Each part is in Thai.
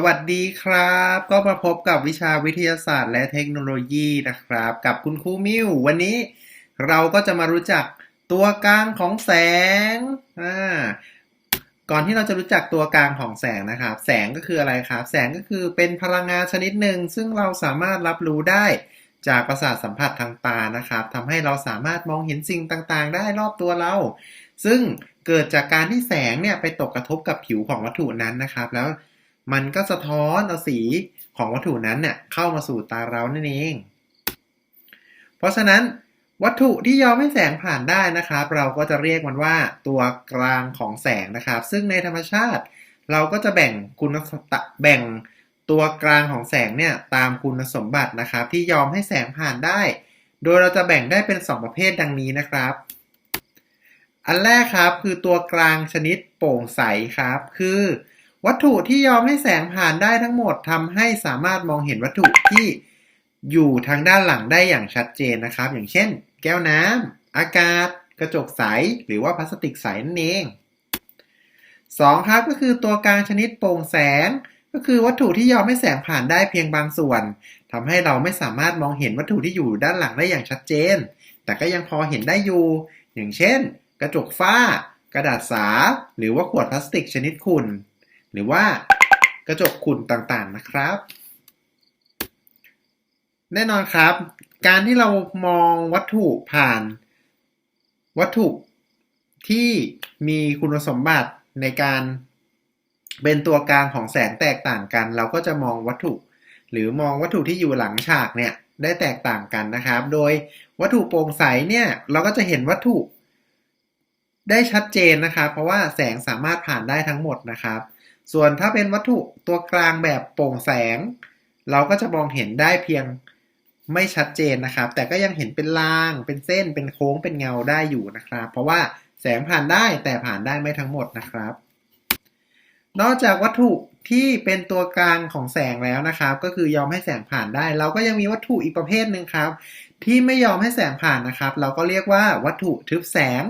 สวัสดีครับ ก็มาพบกับวิชาวิทยาศาสตร์และเทคโนโลยีนะครับ กับคุณครูมิววันนี้เราก็จะมารู้จักตัวกลางของแสงอ่าก่อนที่เราจะรู้จักตัวกลางของแสงนะครับ แสงก็คืออะไรครับ แสงก็คือเป็นพลังงานชนิดหนึ่ง ซึ่งเราสามารถรับรู้ได้จากประสาทสัมผัสทางตานะครับทำให้เราสามารถมองเห็นสิ่งต่างๆ ได้รอบตัวเรา ซึ่งเกิดจากการที่แสงเนี่ยไปตกกระทบกับผิวของวัตถุนั้นนะครับ แล้ว มันก็สะท้อนเอาสีของวัตถุนั้นเนี่ยเข้ามาสู่ตาเรานั่นเอง เพราะฉะนั้นวัตถุที่ยอมให้แสงผ่านได้นะครับ เราก็จะเรียกมันว่าตัวกลางของแสงนะครับ ซึ่งในธรรมชาติ เราก็จะแบ่งคุณสมบัติแบ่งตัวกลางของแสงเนี่ยตามคุณสมบัตินะครับ ที่ยอมให้แสงผ่านได้ โดยเราจะแบ่งได้เป็น 2 ประเภทดังนี้นะครับ อันแรกครับคือตัวกลางชนิดโปร่งใสครับ คือ วัตถุที่ยอมให้แสงผ่านได้ทั้งหมดทำให้สามารถมองเห็นวัตถุที่อยู่ทางด้านหลังได้อย่างชัดเจนนะครับ อย่างเช่น แก้วน้ำอากาศ กระจกใส หรือว่าพลาสติกใสนั่นเอง 2. ครับก็คือตัวกลางชนิดโปร่งแสง ก็คือวัตถุที่ยอมให้แสงผ่านได้เพียงบางส่วนทำให้เราไม่สามารถมองเห็นวัตถุที่อยู่ด้านหลังได้อย่างชัดเจน แต่ก็ยังพอเห็นได้อยู่ อย่างเช่น กระจกฝ้า กระดาษสา หรือว่าขวดพลาสติกชนิดขุ่น หรือว่ากระจกขุ่นต่างๆนะครับ แน่นอนครับ การที่เรามองวัตถุผ่าน วัตถุที่มีคุณสมบัติในการเป็นตัวกลางของแสงแตกต่างกัน เราก็จะมองวัตถุ หรือมองวัตถุที่อยู่หลังฉากเนี่ยได้แตกต่างกันนะครับ โดยวัตถุโปร่งใสเนี่ยเราก็จะเห็นวัตถุได้ชัดเจนนะครับ เพราะว่าแสงสามารถผ่านได้ทั้งหมดนะครับ ส่วนถ้าเป็นวัตถุตัวกลางแบบโปร่งแสง เราก็จะมองเห็นได้เพียงไม่ชัดเจนนะครับ แต่ก็ยังเห็นเป็นราง เป็นเส้น เป็นโค้ง เป็นเงาได้อยู่นะครับ เพราะว่าแสงผ่านได้แต่ผ่านได้ไม่ทั้งหมดนะครับ นอกจากวัตถุที่เป็นตัวกลางของแสงแล้วนะครับ ก็คือยอมให้แสงผ่านได้ เราก็ยังมีวัตถุอีกประเภทหนึ่งครับ ที่ไม่ยอมให้แสงผ่านนะครับ เราก็เรียกว่าวัตถุทึบแสง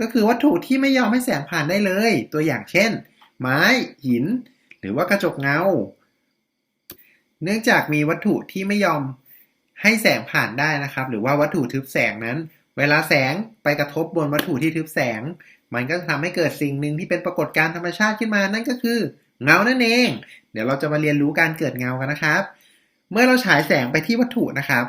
ก็คือวัตถุที่ไม่ยอมให้แสงผ่านได้เลย ตัวอย่างเช่น ไม้หิน หรือว่ากระจกเงา เนื่องจากมีวัตถุที่ไม่ยอมให้แสงผ่านได้นะครับ หรือว่าวัตถุทึบแสงนั้น เวลาแสงไปกระทบบนวัตถุที่ทึบแสง มันก็จะทำให้เกิดสิ่งหนึ่งที่เป็นปรากฏการณ์ธรรมชาติขึ้นมานั่นก็คือ เงานั่นเอง เดี๋ยวเราจะมาเรียนรู้การเกิดเงากันนะครับ เมื่อเราฉายแสงไปที่วัตถุนะครับ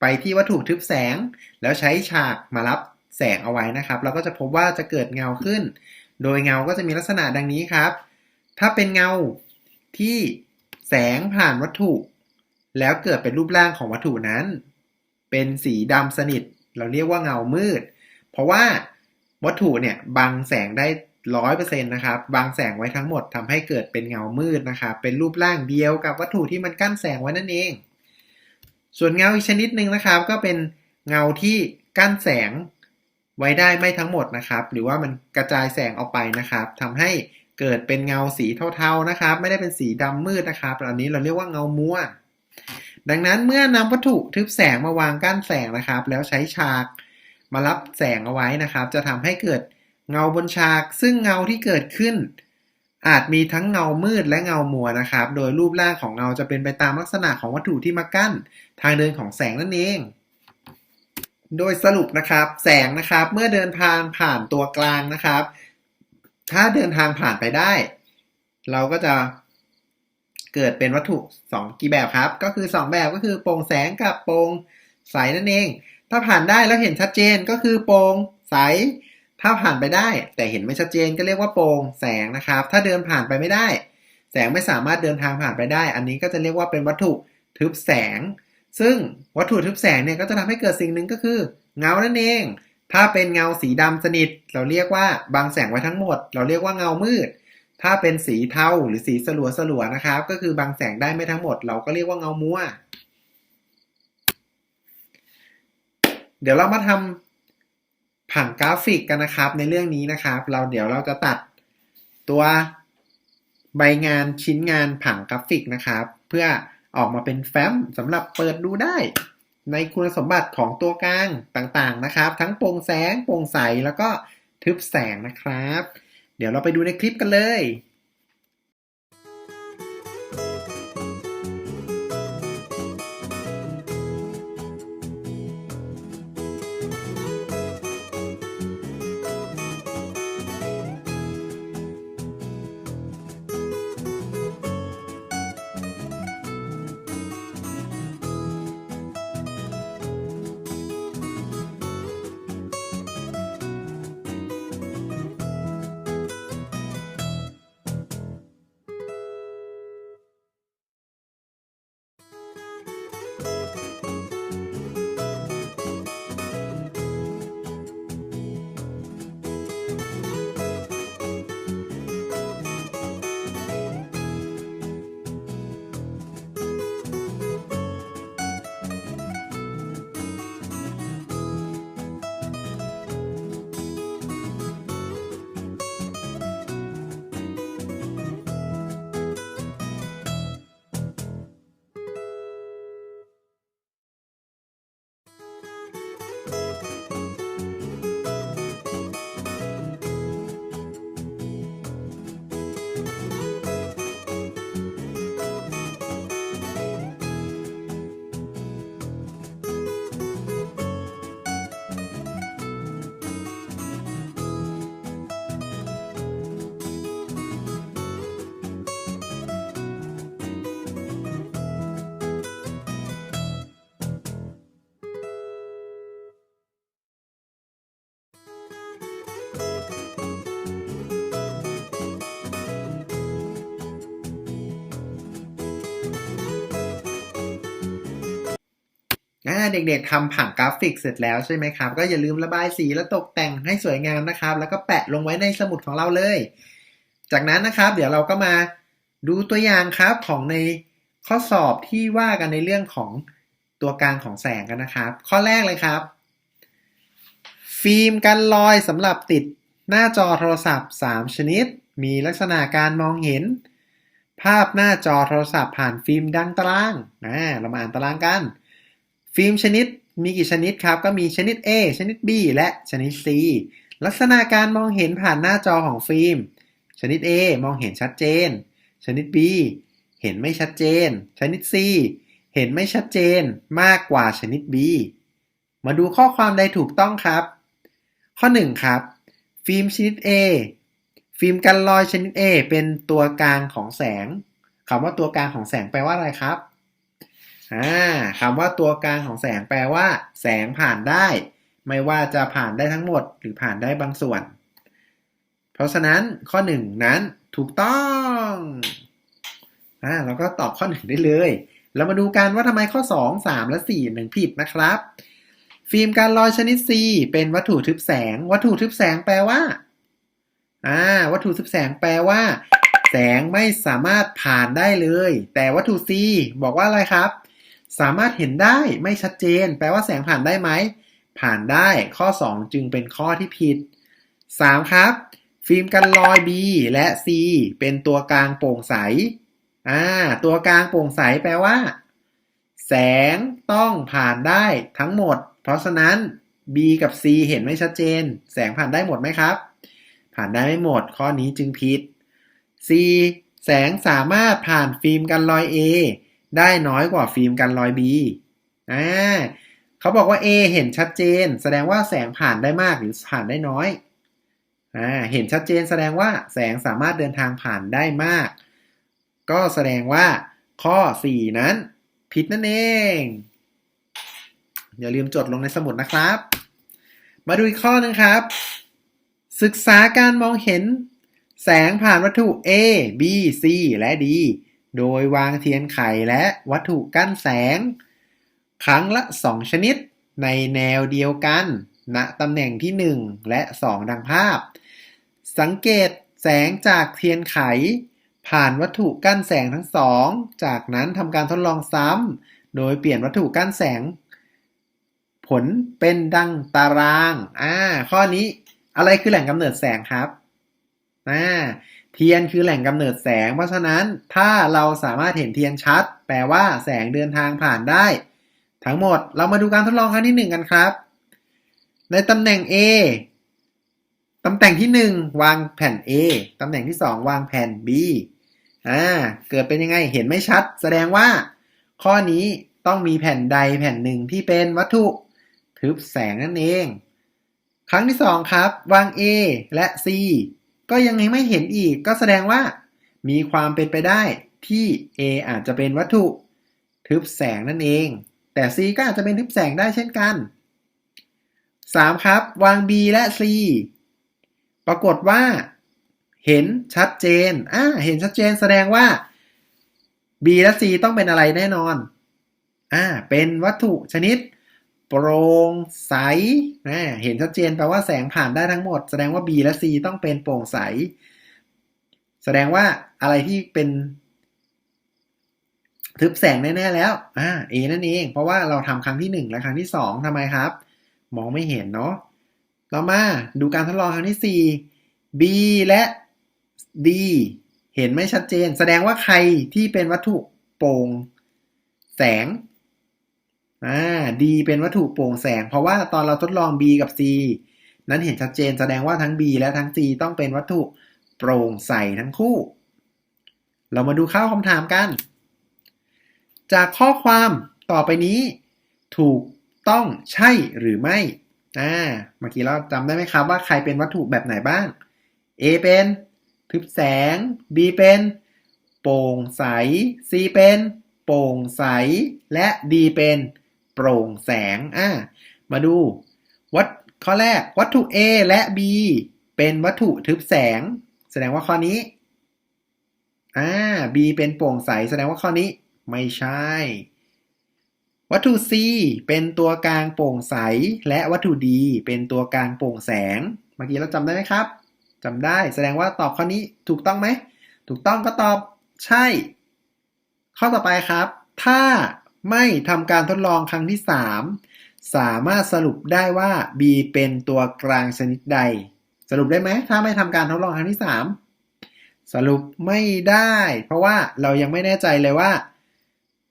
ไปที่วัตถุทึบแสง แล้วใช้ฉากมารับแสงเอาไว้นะครับ เราก็จะพบว่าจะเกิดเงาขึ้น โดยเงาก็จะมีลักษณะดังนี้ครับ ถ้าเป็นเงาที่แสงผ่านวัตถุ แล้วเกิดเป็นรูปร่างของวัตถุนั้น เป็นสีดำสนิท เราเรียกว่าเงามืด เพราะว่าวัตถุเนี่ยบังแสงได้ร้อยเปอร์เซ็นต์นะครับบังแสงไว้ทั้งหมดทำให้เกิดเป็นเงามืดนะครับเป็นรูปร่างเดียวกับวัตถุที่มันกั้นแสงไว้นั่นเอง ส่วนเงาอีกชนิดหนึ่งนะครับ ก็เป็นเงาที่กั้นแสง ไว้ได้ไม่ทั้งหมดนะครับ หรือว่ามันกระจายแสงออกไปนะครับทำให้เกิดเป็นเงาสีเทาๆนะครับ ไม่ได้เป็นสีดำมืดนะครับอันนี้เราเรียกว่าเงามัวดังนั้นเมื่อนำวัตถุทึบแสงมาวางกั้นแสงนะครับ แล้วใช้ฉากมารับแสงเอาไว้นะครับ จะทำให้เกิดเงาบนฉาก ซึ่งเงาที่เกิดขึ้น อาจมีทั้งเงามืดและเงามัวนะครับ โดยรูปร่างของเงาจะเป็นไปตามลักษณะของวัตถุที่มากั้น ทางเดินของแสงนั่นเอง โดยสรุปนะครับแสงนะครับเมื่อเดินทางผ่านตัวกลางนะครับ ถ้าเดินทางผ่านไปได้ เราก็จะเกิดเป็นวัตถุ 2 กี่แบบครับ ก็คือ 2 แบบก็คือโปร่งแสงกับโปร่งใสนั่นเอง ถ้าผ่านได้แล้วเห็นชัดเจนก็คือโปร่งใส ถ้าผ่านไปได้ แต่เห็นไม่ชัดเจนก็เรียกว่าโปร่งแสงนะครับ ถ้าเดินผ่านไปไม่ได้ แสงไม่สามารถเดินทางผ่านไปได้ อันนี้ก็จะเรียกว่าเป็นวัตถุทึบแสง ซึ่งวัตถุทึบแสงเนี่ยก็จะทำให้เกิดสิ่งหนึ่งก็คือ เงานั่นเอง ถ้าเป็นเงาสีดำสนิท เราเรียกว่าบังแสงไว้ทั้งหมด เราเรียกว่าเงามืด ถ้าเป็นสีเทาหรือสีสลัวสลัวนะครับ ก็คือบังแสงได้ไม่ทั้งหมด เราก็เรียกว่าเงามัว เดี๋ยวเรามาทำผังกราฟิกกันนะครับ ในเรื่องนี้นะครับ เราเดี๋ยวเราจะตัดตัวใบงานชิ้นงานผังกราฟิกนะครับ เพื่อ ออกมาเป็นแฟ้มสำหรับเปิดดูได้ ในคุณสมบัติของตัวกลางต่างๆนะครับ ทั้งโปร่งแสงโปร่งใสแล้วก็ทึบแสงนะครับ เดี๋ยวเราไปดูในคลิปกันเลย เด็กๆทำผังกราฟิกเสร็จแล้วใช่ไหมครับ ก็อย่าลืมระบายสีและตกแต่งให้สวยงามนะครับ แล้วก็แปะลงไว้ในสมุดของเราเลย จากนั้นนะครับ เดี๋ยวเราก็มาดูตัวอย่างครับของในข้อสอบที่ว่ากันในเรื่องของตัวกลางของแสงกันนะครับ ข้อแรกเลยครับ ฟิล์มกันรอยสำหรับติดหน้าจอโทรศัพท์ 3 ชนิด มีลักษณะการมองเห็น ภาพหน้าจอโทรศัพท์ผ่านฟิล์มดังตารางอ่าเรามาอ่านตารางกัน ฟิล์มชนิดมีกี่ชนิดครับ ก็มีชนิด A ชนิด B และชนิด C ลักษณะการมองเห็นผ่านหน้าจอของฟิล์ม ชนิด A มองเห็นชัดเจน ชนิด B เห็นไม่ชัดเจน ชนิด C เห็นไม่ชัดเจนมากกว่าชนิด B มาดูข้อความใดถูกต้องครับ ข้อ 1 ครับ ฟิล์มชนิด A ฟิล์มกันรอยชนิด A เป็นตัวกลางของแสงคำว่าตัวกลางของแสงแปลว่าอะไรครับ อ่าคำว่าตัวกลางของแสงแปลว่า แสงผ่านได้ ไม่ว่าจะผ่านได้ทั้งหมด หรือผ่านได้บางส่วน เพราะฉะนั้นข้อ1นั้นถูกต้องอ่าเราก็ตอบข้อ1ได้เลยเรามาดูกันว่าทำไมข้อ 2 3 และ4หนึ่งผิดนะครับ ฟิล์มการลอยชนิด C เป็นวัตถุทึบแสง วัตถุทึบแสงแปลว่าอ่าวัตถุทึบแสงแปลว่า แสงไม่สามารถผ่านได้เลย แต่วัตถุ C บอกว่าอะไรครับ สามารถเห็นได้ไม่ชัดเจน แปลว่าแสงผ่านได้ไหม ผ่านได้ข้อ 2 จึงเป็นข้อที่ผิด 3 ครับ ฟิล์มกันรอย B และ C เป็นตัวกลางโปร่งใสอ่าตัวกลางโปร่งใสแปลว่า แสงต้องผ่านได้ทั้งหมด เพราะฉะนั้น B กับ C เห็นไม่ชัดเจน แสงผ่านได้หมดไหมครับ ผ่านได้ไม่หมด ข้อนี้จึงผิด C แสงสามารถผ่านฟิล์มกันรอย A ได้น้อยกว่าฟิล์มกันรอย B อ่าเขาบอกว่า A เห็นชัดเจน แสดงว่าแสงผ่านได้มากหรือผ่านได้น้อยอ่าเห็นชัดเจนแสดงว่าแสงสามารถเดินทางผ่านได้มาก ก็แสดงว่าข้อ 4 นั้น ผิดนั่นเอง อย่าลืมจดลงในสมุดนะครับ มาดูอีกข้อหนึงครับ ศึกษาการมองเห็นแสงผ่านวัตถุ A B C และ D โดยวางเทียนไขและวัตถุกั้นแสง ครั้งละ 2 ชนิดในแนวเดียวกันณตำแหน่งที่ 1 และ 2 ดังภาพ สังเกตแสงจากเทียนไข ผ่านวัตถุกั้นแสงทั้งสอง จากนั้นทำการทดลองซ้ำโดยเปลี่ยนวัตถุกั้นแสง ผลเป็นดังตาราง อ่า ข้อนี้อะไรคือแหล่งกำเนิดแสงครับ อ่า เทียนคือแหล่งกำเนิดแสง เพราะฉะนั้นถ้าเราสามารถเห็นเทียนชัด แปลว่าแสงเดินทางผ่านได้ ทั้งหมดเรามาดูการทดลองครั้งที่หนึ่งกันครับ ในตำแหน่ง A ตำแหน่งที่ 1 วางแผ่น A ตำแหน่งที่ 2 วางแผ่น B อ่าเกิดเป็นยังไงเห็นไม่ชัด แสดงว่า ข้อนี้ต้องมีแผ่นใดแผ่นหนึ่งที่เป็นวัตถุทึบแสงนั่นเอง ครั้งที่ 2 ครับ วาง A และ C ก็ยังไม่เห็นอีก ก็แสดงว่า มีความเป็นไปได้ที่ A อาจจะเป็นวัตถุทึบแสงนั่นเอง แต่ C ก็อาจจะเป็นทึบแสงได้เช่นกัน 3 ครับ วาง B และ C ปรากฏว่า เห็นชัดเจน อ่า เห็นชัดเจนแสดงว่า B และ C ต้องเป็นอะไรแน่นอน อ่า เป็นวัตถุชนิด โปร่งใสอ่าเห็นชัดเจนแปลว่าแสงผ่านได้ทั้งหมด แสดงว่า B และ C ต้องเป็นโปร่งใส แสดงว่าอะไรที่เป็นทึบแสงแน่ ๆ แล้ว อ่า A นั่นเอง เพราะว่าเราทำครั้งที่ 1 และครั้งที่ 2ทำไมครับ มองไม่เห็นเนาะ ต่อมาดูการทดลองครั้งที่ 4 B และ D เห็นไม่ชัดเจน แสดงว่าใครที่เป็นวัตถุโปร่งแสง อ่า D เป็นวัตถุโปร่งแสง เพราะว่าตอนเราทดลอง B กับ C นั้นเห็นชัดเจนแสดงว่าทั้ง B และทั้ง C ต้องเป็นวัตถุโปร่งใสทั้งคู่ เรามาดูข้าวคำถามกัน จากข้อความต่อไปนี้ ถูกต้องใช่หรือไม่ อ่า เมื่อกี้เราจำได้ไหมครับว่าใครเป็นวัตถุแบบไหนบ้าง A เป็น ทึบแสง B เป็น โปร่งใส C เป็น โปร่งใส และ D เป็น โปร่งแสงอ่ามาดูวัดข้อแรกวัตถุ A และ B เป็นวัตถุทึบแสง แสดงว่าข้อนี้อ่า B เป็นโปร่งใส แสดงว่าข้อนี้ไม่ใช่ วัตถุ C เป็นตัวกลางโปร่งใส และวัตถุ D เป็นตัวกลางโปร่งแสง เมื่อกี้เราจำได้ไหมครับจำได้ แสดงว่าตอบข้อนี้ถูกต้องไหม ถูกต้องก็ตอบใช่ ข้อต่อไปครับ ถ้า ไม่ทำการทดลองครั้งที่ 3 สามารถสรุปได้ว่า B เป็นตัวกลางชนิดใด สรุปได้ไหมถ้าไม่ทำการทดลองครั้งที่ 3 สรุปไม่ได้ เพราะว่าเรายังไม่แน่ใจเลยว่า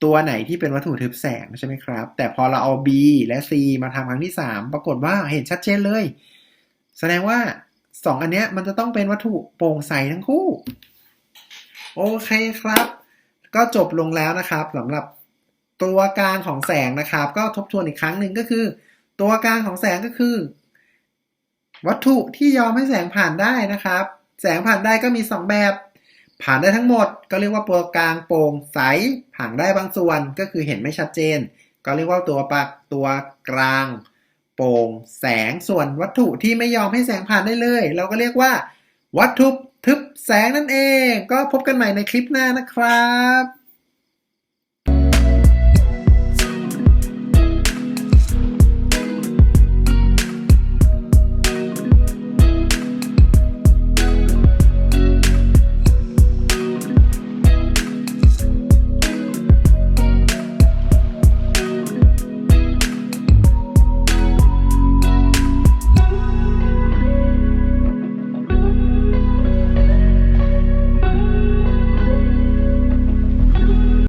ตัวไหนที่เป็นวัตถุทึบแสงใช่ไหมครับ แต่พอเราเอา B และ C มาทำครั้งที่ 3 ปรากฏว่าเห็นชัดเจนเลย แสดงว่า 2 อันเนี้ยมันจะต้องเป็นวัตถุโปร่งใสทั้งคู่ โอเคครับ ก็จบลงแล้วนะครับสำหรับ ตัวกลางของแสงนะครับ ก็ทบทวนอีกครั้งหนึ่งก็คือ ตัวกลางของแสงก็คือ วัตถุที่ยอมให้แสงผ่านได้นะครับ แสงผ่านได้ก็มี 2 แบบ ผ่านได้ทั้งหมด ก็เรียกว่าตัวกลางโปร่งใสผ่านได้บางส่วนก็คือเห็นไม่ชัดเจน ก็เรียกว่าตัวปักตัวกลาง โปร่งแสงส่วนวัตถุที่ไม่ยอมให้แสงผ่านได้เลย เราก็เรียกว่า วัตถุทึบแสงนั่นเอง ก็พบกันใหม่ในคลิปหน้านะครับ